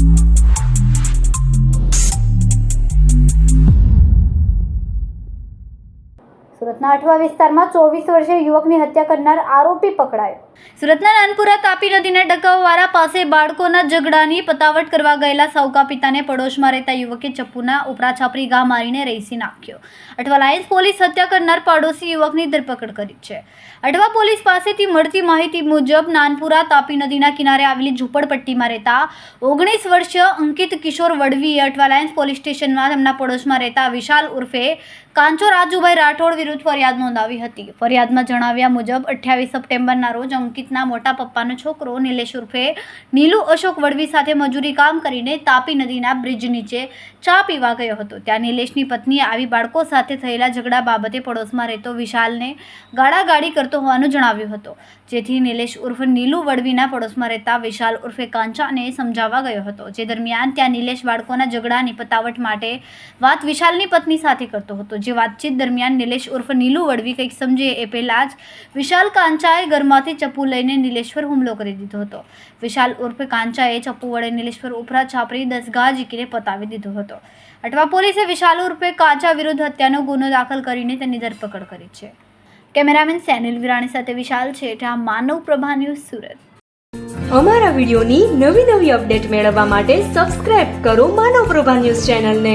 you સુરતના અઠવા વિસ્તારમાં ચોવીસ વર્ષીય યુવકની હત્યા કરનાર આરોપી પકડાયો. સુરતના નાનપુરા તાપી નદીના ટકાવાળા પાસે બાળકોના ઝઘડાની પતાવટ કરવા ગયેલા સૌકા પિતાને પડોશમાં રહેતા યુવકે ચપ્પુના ઉપરા છાપરી મારીને રેસી નાખ્યો. અઠવા લાયન્સ પોલીસ હત્યા કરનાર પાડોશી યુવકની ધરપકડ કરી છે. અઠવા પોલીસ પાસેથી મળતી માહિતી મુજબ નાનપુરા તાપી નદીના કિનારે આવેલી ઝૂંપડપટ્ટીમાં રહેતા ઓગણીસ વર્ષીય અંકિત કિશોર વડવીએ અઠવા લાયન્સ પોલીસ સ્ટેશનમાં તેમના પડોશમાં રહેતા વિશાલ ઉર્ફે કાંચો રાજુભાઈ રાઠોડ વિરુદ્ધ ફરિયાદ નોંધાવી હતી. ફરિયાદમાં જણાવ્યા મુજબ, અઠ્યાવીસ સપ્ટેમ્બરના રોજ અંકિતના મોટા પપ્પાનો છોકરો નિલેશ ઉર્ફે નીલુ અશોક વડવી સાથે મજૂરી કામ કરીને તાપી નદીના બ્રિજ નીચે ચા પીવા ગયો હતો. ત્યાં નિલેશની પત્નીએ આવી બાળકો સાથે થયેલા ઝઘડા બાબતે પડોશમાં રહેતો વિશાલને ગાળાગાળી કરતો હોવાનું જણાવ્યું હતું. જેથી નિલેશ ઉર્ફે નીલુ વડવીના પડોશમાં રહેતા વિશાલ ઉર્ફે કાંચાને સમજાવવા ગયો હતો. જે દરમિયાન ત્યાં નિલેશ બાળકોના ઝઘડાની પતાવટ માટે વાત વિશાલની પત્ની સાથે કરતો હતો. જે વાતચીત દરમિયાન નિલેશ ઉર્ફ નીલુ વડવી કંઈક સમજે એ પહેલાં જ વિશાલ કાંચાએ ઘરમાંથી ચપ્પુ લઈને નીલેશ્વર હુમલો કરી દીધો હતો. વિશાલ ઉર્ફે કાંચાએ ચપ્પુ વડે નીલેશ્વર ઉપરા છાપરી દસ ઘા ઝીકીને પતાવી દીધો હતો. અટવા પોલીસે વિશાલ ઉર્ફે કાંચા વિરુદ્ધ હત્યાનો ગુનો દાખલ કરીને તેની ધરપકડ કરી છે. કેમેરામેન સેનિલ વિરાણી સાથે વિશાલ છેઠા, માનવ પ્રભા ન્યૂઝ સુરત. અમારા વિડીયોની નવી નવી અપડેટ મેળવવા માટે સબસ્ક્રાઇબ કરો માનવ પ્રભા ન્યૂઝ ચેનલને.